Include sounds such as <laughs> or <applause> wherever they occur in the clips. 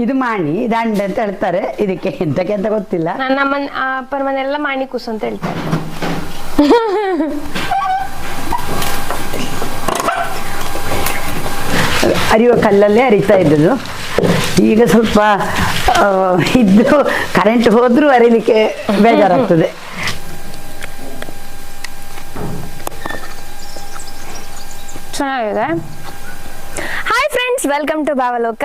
ಇದು ಮಾಣಿ ದಂಡೆ ಅಂತ ಹೇಳ್ತಾರೆ. ಇದಕ್ಕೆ ಎಂತಕ್ಕೆ ಅಂತ ಗೊತ್ತಿಲ್ಲ. ನನ್ನ ಅಮ್ಮನ ಅಪ್ಪನ ಮನೆಯೆಲ್ಲ ಮಾಣಿ ಕುಸು ಅಂತ ಹೇಳ್ತಾರೆ. ಅರಿಯುವ ಕಲ್ಲಲ್ಲೇ ಅರಿತಾ ಇದ್ದದ್ದು. ಈಗ ಸ್ವಲ್ಪ ಇದ್ದು ಕರೆಂಟ್ ಹೋದ್ರೂ ಅರಿಲಿಕ್ಕೆ ಬೇಜಾರಾಗ್ತದೆ. ಚೆನ್ನಾಗಿದೆ. Hi friends welcome to Bhavaloka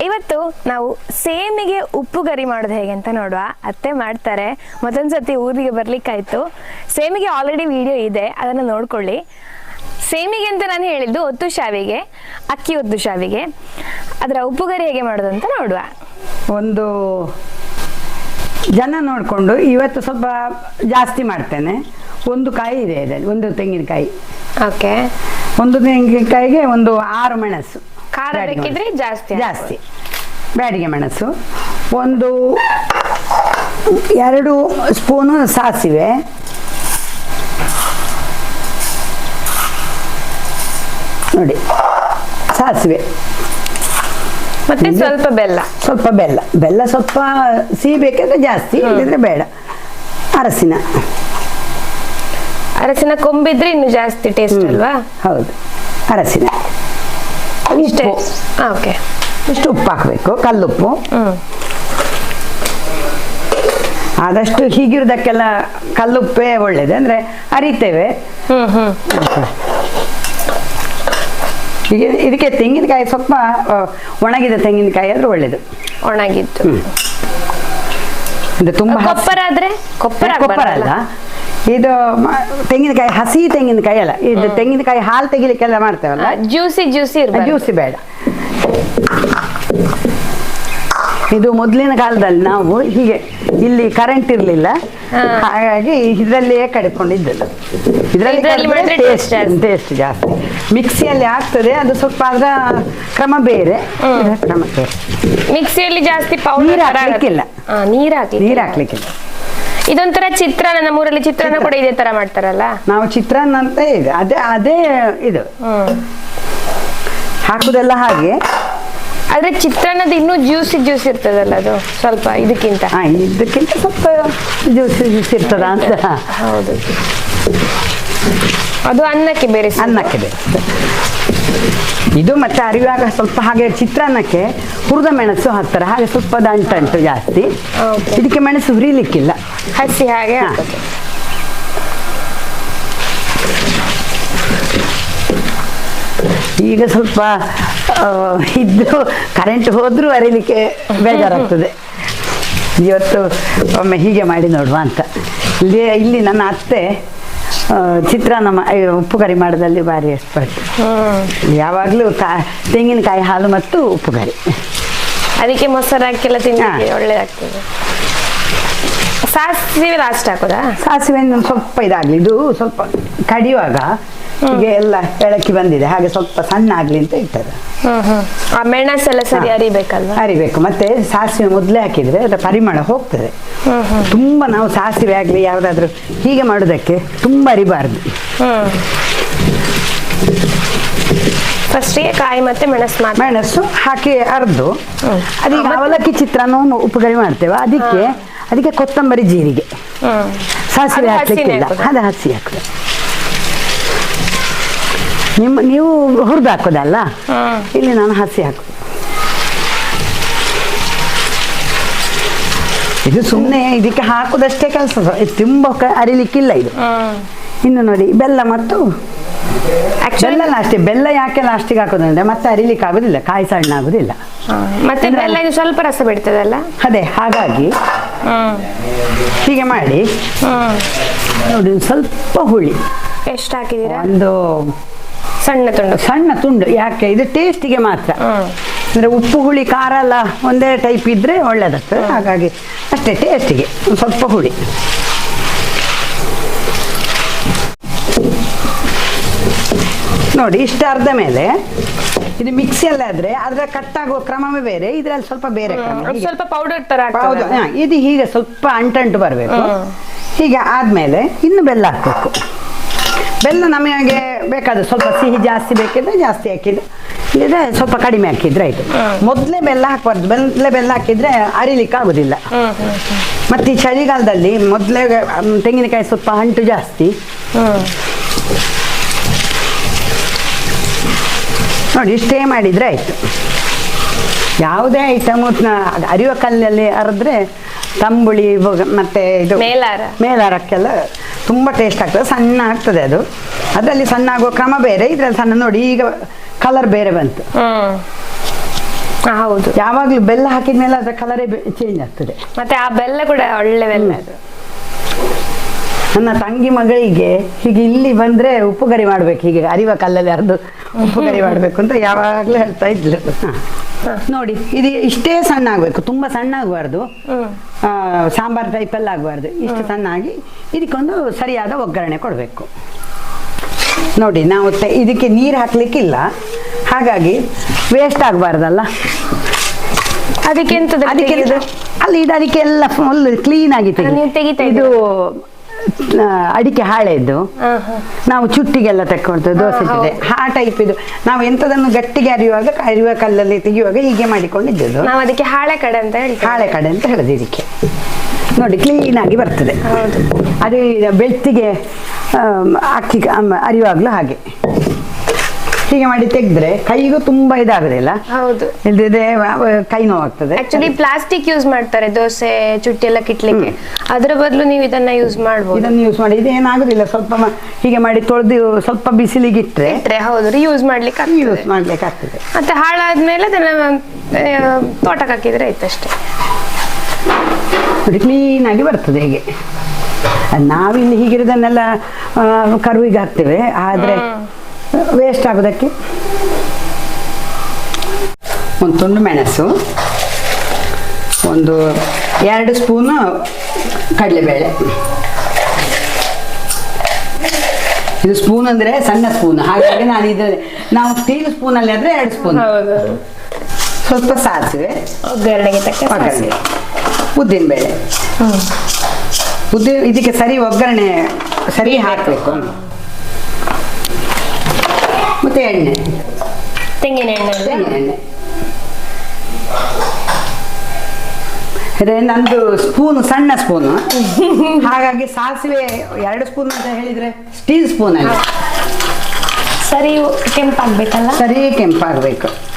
ಇವತ್ತು ನಾವು ಸೇಮಿಗೆ ಉಪ್ಪು ಗರಿ ಮಾಡೋದು ಹೇಗೆ ಅಂತ ನೋಡುವ. ಅತ್ತೆ ಮಾಡ್ತಾರೆ. ಮತ್ತೊಂದ್ಸತಿ ಊರಿಗೆ ಬರ್ಲಿಕ್ಕಾಯ್ತು. ಸೇಮಿಗೆ ಆಲ್ರೆಡಿ ವಿಡಿಯೋ ಇದೆ. ಅದನ್ನು ನೋಡ್ಕೊಳ್ಳಿ. ಸೇಮಿಗೆ ಅಂತ ನಾನು ಹೇಳಿದ್ದು ಒತ್ತು ಶಾವಿಗೆ ಅಕ್ಕಿ ಒತ್ತು ಶಾವಿಗೆ. ಅದರ ಉಪ್ಪು ಗರಿ ಹೇಗೆ ಮಾಡೋದು ಅಂತ ನೋಡುವ. ಒಂದು ಜನ ನೋಡಿಕೊಂಡು ಇವತ್ತು ಸ್ವಲ್ಪ ಜಾಸ್ತಿ ಮಾಡ್ತೇನೆ. ಒಂದು ಕಾಯಿ ಇದೆ ಇದರಲ್ಲಿ ಒಂದು ತೆಂಗಿನಕಾಯಿ. ಓಕೆ ಒಂದು ತೆಂಗಿನಕಾಯಿಗೆ ಒಂದು ಆರು ಮೆಣಸು. ಖಾರ ಬೇಕಿದ್ರೆ. ಜಾಸ್ತಿ ಜಾಸ್ತಿ. ಬ್ಯಾಡಿಗೆ ಮೆಣಸು ಒಂದು ಎರಡು ಸ್ಪೂನು ಸಾಸಿವೆ. ನೋಡಿ ಸಾಸಿವೆ. ಮತ್ತೆ ಸ್ವಲ್ಪ ಬೆಲ್ಲ. ಸ್ವಲ್ಪ ಬೆಲ್ಲ. ಬೆಲ್ಲ ಸ್ವಲ್ಪ ಸಿಹಿ ಬೇಕಾದ್ರೆ ಜಾಸ್ತಿ ಇಲ್ಲದಿದ್ರೆ ಬೇಡ. ಅರಸಿನ. ಅರಸಿನ ಕೊಂಬಿದ್ರೆ ಇನ್ನು ಜಾಸ್ತಿ ಟೇಸ್ಟ್ ಅಲ್ವಾ? ಹೌದು. ಅರಸಿನ. ಇಷ್ಟೇ. ಓಕೆ. ಇಷ್ಟು ಉಪ್ಪು ಹಾಕಬೇಕು ಕಲ್ಲುಪ್ಪು. ಆದಷ್ಟು ಹೀಗಿರೋದಕ್ಕೆಲ್ಲ ಕಲ್ಲುಪ್ಪೇ ಒಳ್ಳೇದು. ಅಂದರೆ ಅರಿತೇವೆ. ಇದಕ್ಕೆ ತೆಂಗಿನಕಾಯಿ ಸ್ವಲ್ಪ ಒಣಗಿದ ತೆಂಗಿನಕಾಯಿ ಆದ್ರೆ ಒಳ್ಳೇದು. ಒಣಗಿದ್ದು. ಇದು ತುಂಬ ಕೊಪ್ಪರ ಆದ್ರೆ? ಕೊಪ್ಪರ ಕೊಪ್ಪರ ಅಲ್ಲ. ಇದು ತೆಂಗಿನಕಾಯಿ ಹಸಿ ತೆಂಗಿನಕಾಯಿ ಅಲ್ಲ ಇದು ತೆಂಗಿನಕಾಯಿ ಹಾಲು ತೆಗಿಲಿಕ್ಕೆಲ್ಲ ಮಾಡ್ತೇವಲ್ಲ? ಜ್ಯೂಸಿ ಜ್ಯೂಸಿ ಜ್ಯೂಸಿ ಬೇಡ. ಇದು ಮೊದಲಿನ ಕಾಲದಲ್ಲಿ ನಾವು ಹೀಗೆ ಇಲ್ಲಿ ಕರೆಂಟ್ ಇರಲಿಲ್ಲ. ಹಾಗಾಗಿ ಇದರಲ್ಲಿಯೇ ಕಡ್ಕೊಂಡಿದ್ದದ್ದು. ಇದರಲ್ಲಿ ಟೇಸ್ಟ್ ಜಾಸ್ತಿ. ಮಿಕ್ಸಿಯಲ್ಲಿ ಆಗ್ತದೆ ಅದು ಸ್ವಲ್ಪ ಅದರ ಕ್ರಮ ಬೇರೆ. ಕ್ರಮ ಬೇರೆ. ಮಿಕ್ಸಿಯಲ್ಲಿ ಜಾಸ್ತಿ ನೀರ್ ಹಾಕ್ಲಿಕ್ಕಿಲ್ಲ. ನೀರ್ ಹಾಕ್ಲಿ ನೀರು ಹಾಕ್ಲಿಕ್ಕಿಲ್ಲ. ಇದೊಂಥರ ಚಿತ್ರಾನ್ನ ನಮ್ಮೂರಲ್ಲಿ ಚಿತ್ರಾನ್ನ ಕೂಡ ಇದೇ ತರ ಮಾಡ್ತಾರಲ್ಲ? ನಾವು ಚಿತ್ರಾನ್ನ ಅಂತ ಇದೆ. ಅದೇ ಅದೇ ಇದು. ಹಾಕುದೆಲ್ಲ ಹಾಗೆ. ಆದ್ರೆ ಚಿತ್ರಾನ್ನದ ಇನ್ನೂ ಜ್ಯೂಸಿ ಜ್ಯೂಸ್ ಇರ್ತದಲ್ಲ ಅದು? ಸ್ವಲ್ಪ ಇದಕ್ಕಿಂತ. ಹಾ ಇದಕ್ಕಿಂತ ಸ್ವಲ್ಪ ಜ್ಯೂಸಿ ಜ್ಯೂಸ್ ಇರ್ತದ ಅಂತ. ಹೌದು. ಅದು ಅನ್ನಕ್ಕೆ ಬೇರೆ ಅನ್ನಕ್ಕೆ ಬೇರೆ ಇದು ಮತ್ತೆ ಅರಿವಾಗ ಸ್ವಲ್ಪ ಹಾಗೆ ಚಿತ್ರಾನ್ನಕ್ಕೆ ಹುರಿದ ಮೆಣಸು ಹಾಕ್ತಾರೆ. ಹಾಗೆ ಸ್ವಲ್ಪ ದಂಟಂಟು ಜಾಸ್ತಿ. ಇದಕ್ಕೆ ಮೆಣಸು ಹುರಿಲಿಕ್ಕಿಲ್ಲ. ಹಸಿ ಹಾಗೆ. ಈಗ ಸ್ವಲ್ಪ ಇದ್ದು ಕರೆಂಟ್ ಹೋದ್ರೂ ಅರಿಲಿಕ್ಕೆ ಬೇಜಾರಾಗ್ತದೆ. ಇವತ್ತು ಒಮ್ಮೆ ಹೀಗೆ ಮಾಡಿ ನೋಡುವ ಅಂತ. ಇಲ್ಲಿ ಇಲ್ಲಿ ನನ್ನ ಅತ್ತೆ ಚಿತ್ರಾನ್ನ ಉಪ್ಪು ಕರಿ ಮಾಡೋದಲ್ಲಿ ಭಾರಿ ಎಕ್ಸ್ಪರ್ಟ್ ಯಾವಾಗಲೂ ಕಾ ತೆಂಗಿನಕಾಯಿ ಹಾಲು ಮತ್ತು ಉಪ್ಪು ಕರಿ ಅದಕ್ಕೆ ಮೊಸರು ಹಾಕಿಲ್ಲ ಹಾ. ಒಳ್ಳೇದಾಗ್ತದೆ ಸಾಸಿವೆ ಲಾಸ್ಟ್ ಹಾಕೋದಾ? ಸಾಸಿವೆ ಸ್ವಲ್ಪ ಇದಾಗಲಿ ಇದು ಸ್ವಲ್ಪ ಕಡಿಯುವಾಗ ಹೀಗೆ ಎಲ್ಲ ಎಳಕಿ ಬಂದಿದೆ. ಹಾಗೆ ಸ್ವಲ್ಪ ಸಣ್ಣ ಆಗ್ಲಿ ಅಂತ ಇಟ್ಟದ ಆ ಮೆಣಸೆಲ್ಲ ಸರಿ. ಅರಿಬೇಕಲ್ವಾ ಅರಿಬೇಕು ಮತ್ತೆ ಸಾಸಿವೆ ಮೊದಲೇ ಹಾಕಿದ್ರೆ ಅದರ ಪರಿಮಳ ಹೋಗ್ತದೆ. ತುಂಬಾ ನಾವು ಸಾಸಿವೆ ಆಗಲಿ ಯಾವುದಾದ್ರೂ ಹೀಗೆ ಮಾಡೋದಕ್ಕೆ ತುಂಬಾ ಅರಿಬಾರ್ದು ಫಸ್ಟಿಗೆ ಕಾಯಿ ಮತ್ತೆ ಮೆಣಸು ಮೆಣಸು ಹಾಕಿ ಅರ್ದು. ಅದಕ್ಕೆ ಅದೀಗ ಅವಲಕ್ಕಿ ಚಿತ್ರಾನ್ನ ಉಪ್ಪು ಕರಿ ಮಾಡ್ತೇವೆ. ಅದಕ್ಕೆ ಅದಕ್ಕೆ ಕೊತ್ತಂಬರಿ ಜೀರಿಗೆ. ಸಾಸಿವೆ ಹಾಕಿ ಹಾಕ್ಲಿಕ್ಕಿಲ್ಲ. ಅದು ಹಸಿ ಹಾಕುದು. ನಿಮ್ಮ ನೀವು ಹುರಿದು ಹಾಕೋದಲ್ಲ? ಇಲ್ಲಿ ನಾನು ಹಸಿ ಹಾಕುದು ಇದು ಸುಮ್ಮನೆ ಇದಕ್ಕೆ ಹಾಕೋದಷ್ಟೇ ಕೆಲಸ. ತುಂಬ ಕ- ಅರಿಲಿಕ್ಕಿಲ್ಲ ಇದು. ಹ್ಮ್ ಇನ್ನು ನೋಡಿ ಬೆಲ್ಲ ಮತ್ತು ಆಕ್ಚುಲಿ ಬೆಲ್ಲ ಅಷ್ಟೇ ಬೆಲ್ಲ ಯಾಕೆ ಲಾಸ್ಟಿಗೆ ಹಾಕೋದಂದ್ರೆ ಮತ್ತೆ ಅರಿಲಿಕ್ಕೆ ಆಗುದಿಲ್ಲ ಕಾಯಿ ಸಣ್ಣ ಆಗುದಿಲ್ಲ. ಮತ್ತೆ ಬೆಲ್ಲ ಇದು ಸ್ವಲ್ಪ ರಸ ಬಿಡ್ತದಲ್ಲ? ಅದೇ ಹಾಗಾಗಿ ಹ್ಮ್ ಹೀಗೆ ಮಾಡಿ ನೋಡಿ ಸ್ವಲ್ಪ ಹುಳಿ. ಎಷ್ಟು ಹಾಕಿದೀರಾ ಒಂದು ಸಣ್ಣ ತುಂಡು. ಸಣ್ಣ ತುಂಡು ಯಾಕೆ? ಇದು ಟೇಸ್ಟಿಗೆ ಮಾತ್ರ. ಅಂದ್ರೆ ಉಪ್ಪು ಹುಳಿ ಖಾರ ಎಲ್ಲ ಒಂದೇ ಟೈಪ್ ಇದ್ದರೆ ಒಳ್ಳೇದಾಗ್ತದೆ ಹಾಗಾಗಿ ಅಷ್ಟೇ ಟೇಸ್ಟಿಗೆ ಸ್ವಲ್ಪ ಹುಳಿ. ನೋಡಿ ಇಷ್ಟ ಅರ್ಧ ಮೇಲೆ ಇದು ಮಿಕ್ಸಿಯಲ್ಲಿ ಆದ್ರೆ ಅದರ ಆಗುವ ಕ್ರಮವೇ ಬೇರೆ ಇದ್ರಲ್ಲಿ ಸ್ವಲ್ಪ ಬೇರೆ ಕ್ರಮ. ಸ್ವಲ್ಪ ಪೌಡರ್ ತರ ಹೌದು ಇದು ಹೀಗೆ ಸ್ವಲ್ಪ ಅಂಟಂಟು ಬರಬೇಕು. ಹೀಗೆ ಆದ್ಮೇಲೆ ಇನ್ನು ಬೆಲ್ಲ ಹಾಕ್ಬೇಕು. ಬೆಲ್ಲ ನಮಗೆ ಬೇಕಾದ ಸ್ವಲ್ಪ ಸಿಹಿ ಜಾಸ್ತಿ ಬೇಕಿದ್ರೆ ಜಾಸ್ತಿ ಹಾಕಿದ್ರೆ ಇದ್ರೆ ಸ್ವಲ್ಪ ಕಡಿಮೆ ಹಾಕಿದ್ರೆ ಆಯ್ತು. ಮೊದಲೇ ಬೆಲ್ಲ ಹಾಕಬಾರ್ದು. ಮೊದಲೇ ಬೆಲ್ಲ ಹಾಕಿದ್ರೆ ಅರಿಲಿಕ್ಕೆ ಆಗುದಿಲ್ಲ. ಮತ್ತೆ ಈ ಚಳಿಗಾಲದಲ್ಲಿ ಮೊದಲೇ ತೆಂಗಿನಕಾಯಿ ಸ್ವಲ್ಪ ಅಂಟು ಜಾಸ್ತಿ. ನೋಡಿ ಇಷ್ಟೇ ಮಾಡಿದರೆ ಆಯಿತು. ಯಾವುದೇ ಐಟಮು ಅರಿವ ಕಲ್ಲಲ್ಲಿ ಅರೆದ್ರೆ ತಂಬುಳಿ ಮತ್ತೆ ಇದು ಮೇಲಾರ. ಮೇಲಾರಕ್ಕೆಲ್ಲ ತುಂಬ ಟೇಸ್ಟ್ ಆಗ್ತದೆ. ಸಣ್ಣ ಆಗ್ತದೆ ಅದು. ಅದರಲ್ಲಿ ಸಣ್ಣ ಆಗುವ ಕ್ರಮ ಬೇರೆ ಇದ್ರಲ್ಲಿ ಸಣ್ಣ ನೋಡಿ ಈಗ ಕಲರ್ ಬೇರೆ ಬಂತು. ಹೌದು. ಯಾವಾಗಲೂ ಬೆಲ್ಲ ಹಾಕಿದ ಮೇಲೆ ಅದರ ಕಲರೇ ಚೇಂಜ್ ಆಗ್ತದೆ. ಮತ್ತೆ ಆ ಬೆಲ್ಲ ಕೂಡ ಒಳ್ಳೆ ಬೆಲ್ಲ ಅದು. ನನ್ನ ತಂಗಿ ಮಗಳಿಗೆ ಹೀಗೆ ಇಲ್ಲಿ ಬಂದ್ರೆ ಉಪ್ಪು ಗರಿ ಮಾಡ್ಬೇಕು ಹೀಗೆ ಅರಿವ ಕಲ್ಲಲ್ಲಿ ಅರ್ದು ಉಪ್ಪು ಗರಿ ಮಾಡ್ಬೇಕು ಅಂತ ಯಾವಾಗಲೂ ಹೇಳ್ತಾ ಇದ್ಲು. ನೋಡಿ ಇದು ಇಷ್ಟೇ ಸಣ್ಣ ಆಗ್ಬೇಕು ತುಂಬಾ ಸಣ್ಣ ಆಗಬಾರ್ದು. ಸಾಂಬಾರ್ ಸಾಂಬಾರ್ ಎಲ್ಲ ಆಗಬಾರ್ದು. ಇಷ್ಟು ಸಣ್ಣ ಆಗಿ ಇದಕ್ಕೊಂದು ಸರಿಯಾದ ಒಗ್ಗರಣೆ ಕೊಡಬೇಕು. ನೋಡಿ ನಾವು ಇದಕ್ಕೆ ನೀರು ಹಾಕ್ಲಿಕ್ಕಿಲ್ಲ. ಹಾಗಾಗಿ ವೇಸ್ಟ್ ಆಗಬಾರ್ದಲ್ಲ. ಅದಕ್ಕೆ ಅದಕ್ಕೆ ಅಲ್ಲಿ ಇದು ಅದಕ್ಕೆ ಎಲ್ಲ ಫುಲ್ ಕ್ಲೀನ್ ಆಗಿ ಇದು ಅಡಿಕೆ ಹಾಳೆದ್ದು. ನಾವು ಚುಟ್ಟಿಗೆಲ್ಲ ತಕ್ಕೊಳ್ತೇವೆ ದೋಸೆ ಜೊತೆ ಆ ಟೈಪ್ ಇದು. ನಾವು ಎಂಥದನ್ನು ಗಟ್ಟಿಗೆ ಅರಿಯುವಾಗ ಅರಿಯುವ ಕಲ್ಲಲ್ಲಿ ತೆಗೆಯುವಾಗ ಹೀಗೆ ಮಾಡಿಕೊಂಡಿದ್ದು ನಾವು ಅದಕ್ಕೆ ಹಾಳೆ ಕಡೆ ಅಂತ ಹೇಳಿ ಹಾಳೆ ಕಡೆ ಅಂತ ಹೇಳೋದು ಇದಕ್ಕೆ. ನೋಡಿ ಕ್ಲೀನ್ ಆಗಿ ಬರ್ತದೆ. ಅದೇ ಬೆಳ್ತಿಗೆ ಅಕ್ಕಿ ಅರಿವಾಗ್ಲೂ ಹಾಗೆ. ಹೀಗೆ ಮಾಡಿ ತೆಗೆದ್ರೆ ಕೈಗೂ ತುಂಬಾ ಇದಾಗುದಿಲ್ಲ ಹೌದು. ಇಲ್ದಿದ್ರೆ ಕೈ ನೋವಾಗ್ತದೆ. ಆಕ್ಚುಲಿ ಪ್ಲಾಸ್ಟಿಕ್ ಯೂಸ್ ಮಾಡ್ತಾರೆ ದೋಸೆ ಚುಟ್ಟಿ ಎಲ್ಲ ಕಿಟ್ಲಿಕ್ಕೆ ಅದರ ಬದಲು ನೀವು ಇದನ್ನ ಯೂಸ್ ಮಾಡ್ಬೋದು. ಇದನ್ನ ಯೂಸ್ ಮಾಡಿ. ಇದೇನಾಗುದಿಲ್ಲ ಸ್ವಲ್ಪ ಹೀಗೆ ಮಾಡಿ ತೊಳೆದು ಸ್ವಲ್ಪ ಬಿಸಿಲಿಗೆ ಇಟ್ಟರೆ ಇಟ್ರೆ ಹೌದು ರಿಯೂಸ್ ಮಾಡ್ಲಿಕ್ಕೆ ಯೂಸ್ ಮಾಡ್ಲಿಕ್ಕೆ ಆಗ್ತದೆ. ಮತ್ತೆ ಹಾಳಾದ್ಮೇಲೆ ಅದನ್ನ ತೋಟಕ್ಕೆ ಹಾಕಿದ್ರೆ ಆಯ್ತಷ್ಟೇ. ಕ್ಲೀನ್ ಆಗಿ ಬರ್ತದೆ ಹೀಗೆ. ನಾವಿಲ್ಲಿ ಹೀಗಿರೋದನ್ನೆಲ್ಲ ಕರುವಿಗೆ ಹಾಕ್ತೇವೆ. ಆದರೆ ವೇಸ್ಟ್ ಆಗೋದಕ್ಕೆ ಒಂದು ತುಂಡು ಮೆಣಸು ಒಂದು ಎರಡು ಸ್ಪೂನು ಕಡಲೆಬೇಳೆ. ಇದು ಸ್ಪೂನ್ ಅಂದರೆ ಸಣ್ಣ ಸ್ಪೂನ್. ಹಾಗಾಗಿ ನಾನು ಇದು ನಾವು ಸ್ಟೀಲ್ ಸ್ಪೂನಲ್ಲಿ ಆದರೆ ಎರಡು ಸ್ಪೂನ್. ಸ್ವಲ್ಪ ಸಾಸಿವೆ ಒಗ್ಗರಣೆಗೆ ತಕ್ಕ ಒಗ್ಗರಣೆ. ಉದ್ದಿನಬೇಳೆ. ಹ್ಮ್. ಉದ್ದಿನ ಇದಕ್ಕೆ ಸರಿ ಒಗ್ಗರಣೆ ಸರಿ ಹಾಕಬೇಕು. ಮತ್ತೆ ಎಣ್ಣೆ. ತೆಂಗಿನ ಎಣ್ಣೆ? ತೆಂಗಿನ ಎಣ್ಣೆ. ಅದೇ ನಂದು ಸ್ಪೂನು ಸಣ್ಣ ಸ್ಪೂನು. <laughs> ಹಾಗಾಗಿ ಸಾಸಿವೆ ಎರಡು ಸ್ಪೂನ್ ಅಂತ ಹೇಳಿದ್ರೆ ಸ್ಟೀಲ್ ಸ್ಪೂನಲ್ಲಿ ಸರಿ ಕೆಂಪಾಗಬೇಕಲ್ಲ? ಸರಿ ಕೆಂಪಾಗಬೇಕು.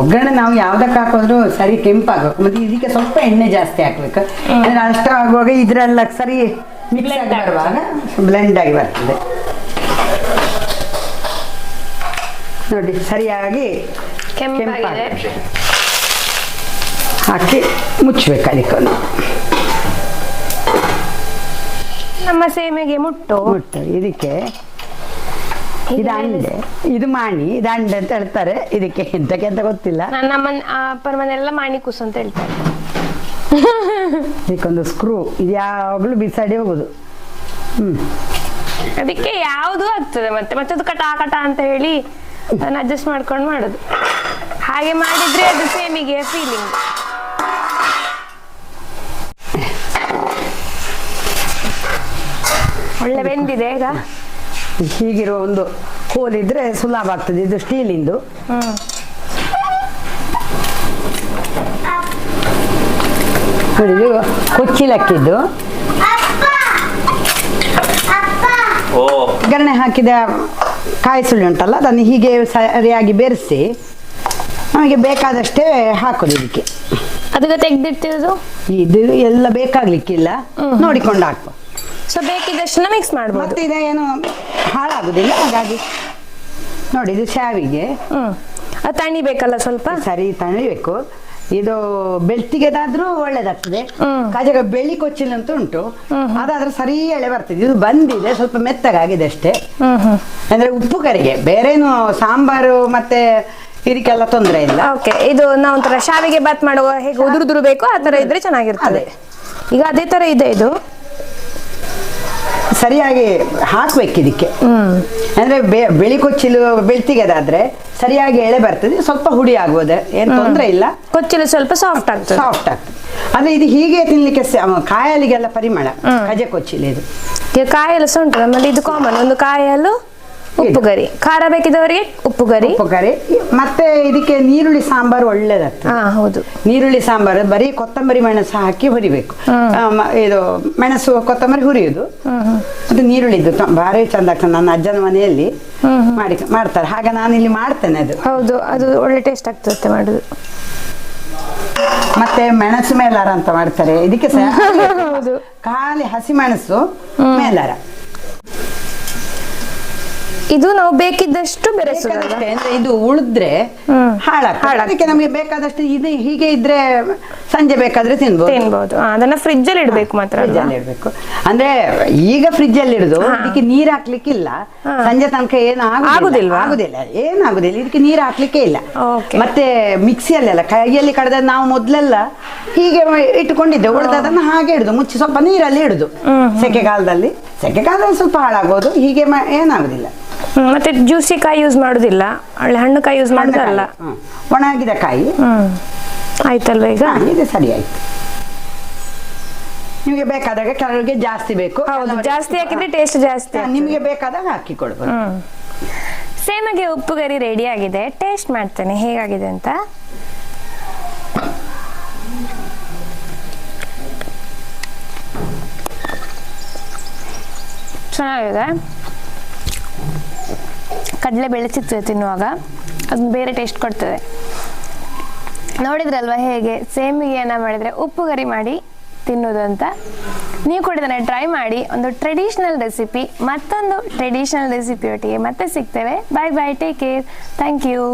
ಒಗ್ಗರಣೆ ನಾವು ಯಾವ್ದಕ್ಕೆ ಹಾಕಿದ್ರು ಸರಿ ಕೆಂಪಾಗಬೇಕು ಮತ್ತೆ ಇದಕ್ಕೆ ಸ್ವಲ್ಪ ಎಣ್ಣೆ ಜಾಸ್ತಿ ಹಾಕ್ಬೇಕು. ಅಂದ್ರೆ ಅಷ್ಟ ಆಗುವಾಗ ಇದ್ರೆಲ್ಲ ಸರಿ ಮಿಕ್ಸ್ ಆಗಿ ಬರುವಾಗ ಬ್ಲೆಂಡ್ ಆಗಿ ಬರ್ತದೆ. ನೋಡಿ ಸರಿಯಾಗಿ ಕೆಂಪಾಗಿದೆ. ಹಾಕಿ ಮುಚ್ಚಬೇಕು ಅದಕ್ಕೊಂದು ನಮ್ಮ ಸೇಮೆಗೆ ಮುಟ್ಟು. ಮುಟ್ಟು. ಇದಕ್ಕೆ ಇದು ಅಂಡೆ ಇದು ಮಾಣಿ ಇದು ಅಂಡೆ ಅಂತ ಹೇಳ್ತಾರೆ. ಇದಕ್ಕೆ ಎಂತಕ್ಕೆ ಅಂತ ಗೊತ್ತಿಲ್ಲ. ನನ್ನ ಮಾಣಿ ಕುಸು ಅಂತ ಹೇಳ್ತಾರೆ. ಇದಕ್ಕೊಂದು ಸ್ಕ್ರೂ ಇದು ಯಾವಾಗ್ಲೂ ಬಿಸಾಡಿ ಹೋಗುದು. ಹ್ಮ್. ಅದಕ್ಕೆ ಯಾವುದು ಆಗ್ತದೆ ಮತ್ತೆ? ಮತ್ತೆ ಅದು ಕಟ ಕಟ ಅಂತ ಹೇಳಿ ಅದನ್ನ ಅಡ್ಜಸ್ಟ್ ಮಾಡ್ಕೊಂಡು ಮಾಡೋದು. ಹಾಗೆ ಮಾಡಿದ್ರೆ ಅದು ಸೇಮಿಗೆ ಫೀಲಿಂಗ್ ಒಳ್ಳೆ ಬೆಂದಿದೆ ಈಗ. ಹೀಗಿರುವ ಒಂದು ಕೋಲಿದ್ರೆ ಸುಲಭ ಆಗ್ತದೆ. ಇದು ಸ್ಟೀಲಿಂದು ಇದು. ಕೊಚ್ಚಿಲಕ್ಕಿದ್ದು. ಓ. ಒಗ್ಗರಣೆ ಹಾಕಿದ ಕಾಯಿ ಸುಳ್ಳಿ ಉಂಟಲ್ಲ ಅದನ್ನು ಹೀಗೆ ಸರಿಯಾಗಿ ಬೆರೆಸಿ ನಮಗೆ ಬೇಕಾದಷ್ಟೇ ಹಾಕೋದು ಇದಕ್ಕೆ. ಅದಕ್ಕೆ ತೆಗ್ದಿಟ್ಟಿರೋದು ಇದು ಎಲ್ಲ ಬೇಕಾಗ್ಲಿಕ್ಕಿಲ್ಲ. ನೋಡಿಕೊಂಡು ಹಾಕು ಸೊ ಬೇಕಿದ್ದಷ್ಟನ್ನ ಮಿಕ್ಸ್ ಮಾಡ್ಬೋದು. ಮತ್ತೆ ಇದೇನು ಹಾಳಾಗುದಿಲ್ಲ ಹಾಗಾಗಿ ನೋಡಿ ಇದು ಶಾವಿಗೆ. ಹ್ಮ್. ಅದು ತಣಿಬೇಕಲ್ಲ ಸ್ವಲ್ಪ? ಸರಿ ತಣಿಬೇಕು ಇದು ಬೆಳ್ತಿಗೆದಾದ್ರೂ ಒಳ್ಳೇದಾಗ್ತದೆ. ಕಾಜಾಗ ಬೆಳ್ಳಿ ಕೊಚ್ಚಿಲ್ ಅಂತ ಉಂಟು. ಅದಾದ್ರೆ ಸರಿ ಎಳೆ ಬರ್ತದೆ. ಇದು ಬಂದಿದೆ ಸ್ವಲ್ಪ ಮೆತ್ತಗಾಗಿದೆ ಅಷ್ಟೇ. ಅಂದ್ರೆ ಉಪ್ಪು ಕರಿಗೆ ಬೇರೇನು ಸಾಂಬಾರು ಮತ್ತೆ ಇದಕ್ಕೆಲ್ಲ ತೊಂದರೆ ಇಲ್ಲ. ಓಕೆ ಇದು ನಾವು ಒಂಥರ ಶಾವಿಗೆ ಬಾತ್ ಮಾಡುವ ಹೇಗೆ ಉದುರುದುರು ಬೇಕೋ ಆ ತರ ಇದ್ರೆ ಚೆನ್ನಾಗಿರ್ತದೆ. ಈಗ ಅದೇ ತರ ಇದೆ ಇದು. ಸರಿಯಾಗಿ ಹಾಕ್ಬೇಕು ಇದಕ್ಕೆ. ಅಂದ್ರೆ ಬೆಳಿ ಕೊಚ್ಚಿಲು ಬೆಳ್ತಿಗೆದಾದ್ರೆ ಸರಿಯಾಗಿ ಎಳೆ ಬರ್ತದೆ ಸ್ವಲ್ಪ ಹುಡಿ ಆಗ್ಬೋದು ಏನ್ ತೊಂದರೆ ಇಲ್ಲ. ಕೊಚ್ಚಿಲು ಸ್ವಲ್ಪ ಸಾಫ್ಟ್ ಆಗ್ತದೆ. ಸಾಫ್ಟ್ ಆಗ್ತದೆ. ಅಂದ್ರೆ ಇದು ಹೀಗೆ ತಿನ್ಲಿಕ್ಕೆ ಕಾಯಲಿಗೆಲ್ಲ ಪರಿಮಳ ಕಜೆ ಕೊಚ್ಚಿಲಿ ಇದು ಕಾಯಲು ಸಹ ಉಂಟು ನಮ್ಮಲ್ಲಿ ಇದು ಕಾಮನ್ ಒಂದು ಕಾಯಲು ಉಪ್ಪು ಗರಿ. ಖಾರ ಬೇಕಿದವರಿಗೆ ಉಪ್ಪು ಗರಿ. ಉಪ್ಪು ಗರಿ. ಮತ್ತೆ ಇದಕ್ಕೆ ನೀರುಳ್ಳಿ ಸಾಂಬಾರ್ ಒಳ್ಳೇದಾಗ್ತದೆ. ಹಾ ಹೌದು. ನೀರುಳ್ಳಿ ಸಾಂಬಾರು ಬರೀ ಕೊತ್ತಂಬರಿ ಮೆಣಸು ಹಾಕಿ ಹುರಿಬೇಕು. ಮ- ಇದು ಮೆಣಸು ಕೊತ್ತಂಬರಿ ಹುರಿಯುದು. ಅದು ನೀರುಳ್ಳಿದ್ದು ತ- ಭಾರಿ ಚಂದ ಆಗ್ತದೆ. ನನ್ನ ಅಜ್ಜನ ಮನೆಯಲ್ಲಿ ಮಾಡಿ ಮಾಡ್ತಾರೆ. ಹಾಗೆ ನಾನು ಇಲ್ಲಿ ಮಾಡ್ತೇನೆ ಅದು. ಹೌದು ಅದು ಒಳ್ಳೆ ಟೇಸ್ಟ್ ಆಗ್ತದೆ ಮಾಡುದು. ಮತ್ತೆ ಮೆಣಸು ಮೇಲಾರ ಅಂತ ಮಾಡ್ತಾರೆ. ಇದಕ್ಕೆ ಸಹ <laughs> ಹೌದು. ಖಾಲಿ ಹಸಿ ಮೆಣಸು ಮೇಲಾರ. ಇದು ನಾವು ಬೇಕಿದ್ದಷ್ಟು ಬೆರೆಸುದಲ್ಲ ಬೇಕಾದಷ್ಟೇ ಅಂದ್ರೆ ಇದು ಉಳಿದ್ರೆ. ಹಾಳಾಗ್ತದೆ. ಹಾಳಾಗ್ತದೆ. ಅದಕ್ಕೆ ನಮಗೆ ಬೇಕಾದಷ್ಟು ಇದು ಹೀಗೆ ಇದ್ರೆ ಸಂಜೆ ಬೇಕಾದ್ರೆ ತಿನ್ಬೋದು. ತಿನ್ಬಹುದು ಅದನ್ನ ಫ್ರಿಜ್ ಅಲ್ಲಿ ಇಡ್ಬೇಕು ಮಾತ್ರ ಅಲ್ವಾ? ಇಡ್ಬೇಕು. ಅಂದ್ರೆ ಈಗ ಫ್ರಿಜ್ ಅಲ್ಲಿ ಇಡುದು ಇದಕ್ಕೆ ನೀರ್ ಹಾಕ್ಲಿಕ್ಕಿಲ್ಲ. ಸಂಜೆ ತನಕ ಏನು ಆಗುದಿಲ್ವಾ? ಆಗುದಿಲ್ಲ ಏನಾಗುದಿಲ್ಲ ಇದಕ್ಕೆ ನೀರ್ ಹಾಕ್ಲಿಕ್ಕೆ ಇಲ್ಲ. Okay. ಮತ್ತೆ ಮಿಕ್ಸಿಯಲ್ಲೆಲ್ಲ ಕೈಯಲ್ಲಿ ಕಡ್ದ ನಾವು ಮೊದ್ಲೆಲ್ಲ ಹೀಗೆ ಇಟ್ಕೊಂಡಿದ್ದೆ ಇಟ್ಟುಕೊಂಡಿದ್ದೆ ಉಳಿದದನ್ನ ಹಾಗೆ ಇಡುದು. ಮುಚ್ಚಿ ಸ್ವಲ್ಪ ನೀರಲ್ಲಿ ಇಡುದು. ಸೆಕೆಗಾಲದಲ್ಲಿ. ಸೆಕೆಗಾಲದಲ್ಲಿ ಸ್ವಲ್ಪ ಹಾಳಾಗೋದು. ಹೀಗೆ ಮ- ಏನಾಗುದಿಲ್ಲ. ಮತ್ತೆ ಜ್ಯೂಸಿ ಕಾಯಿ ಯೂಸ್ ಮಾಡೋದಿಲ್ಲ. ಒಳ್ಳೆ ಹಣ್ಣು ಕಾಯಿ ಯೂಸ್ ಮಾಡುದಲ್ಲ. ಹ್ಮ್. ಒಣಗಿದ ಕಾಯಿ. ಹ್ಮ್. ಆಯ್ತಲ್ವಾ ಈಗ? ಹಾ, ಇದು ಸರಿ ಆಯ್ತು. ನಿಮಗೆ ಬೇಕಾದಾಗ ಕೆಲವರಿಗೆ ಜಾಸ್ತಿ ಬೇಕು. ಹೌದು ಕೆಲವರಿಗೆ ಜಾಸ್ತಿ ಹಾಕಿದ್ರೆ ಟೇಸ್ಟ್ ಜಾಸ್ತಿ ಹಾ, ನಿಮಗೆ ಬೇಕಾದಾಗ ಹಾಕಿಕೊಳ್ಬೋದು ಹ್ಮ್. ಸೇಮಗೆ ಉಪ್ಪು ಗರಿ ರೆಡಿ ಆಗಿದೆ. ಟೇಸ್ಟ್ ಮಾಡ್ತೇನೆ. ಹೇಗಾಗಿದೆ ಅಂತ? ಚೆನ್ನಾಗಿದೆ. ಕಡಲೆ ಬೆಳೆಸಿತ್ತು ತಿನ್ನುವಾಗ ಅದು ಬೇರೆ ಟೇಸ್ಟ್ ಕೊಡ್ತದೆ. ನೋಡಿದ್ರಲ್ವಾ ಹೇಗೆ? ಸೇಮಿಗೆಯನ್ನು ಮಾಡಿದರೆ ಉಪ್ಪು ಗರಿ ಮಾಡಿ ತಿನ್ನೋದು ಅಂತ. ನೀವು ಕೂಡ ಇದನ್ನು ಟ್ರೈ ಮಾಡಿ, ಒಂದು ಟ್ರೆಡಿಷನಲ್ ರೆಸಿಪಿ ಮತ್ತೊಂದು ಟ್ರೆಡಿಷನಲ್ ರೆಸಿಪಿಯೊಟ್ಟಿಗೆ ಮತ್ತೆ ಸಿಗ್ತೇವೆ. Bye bye take care thank you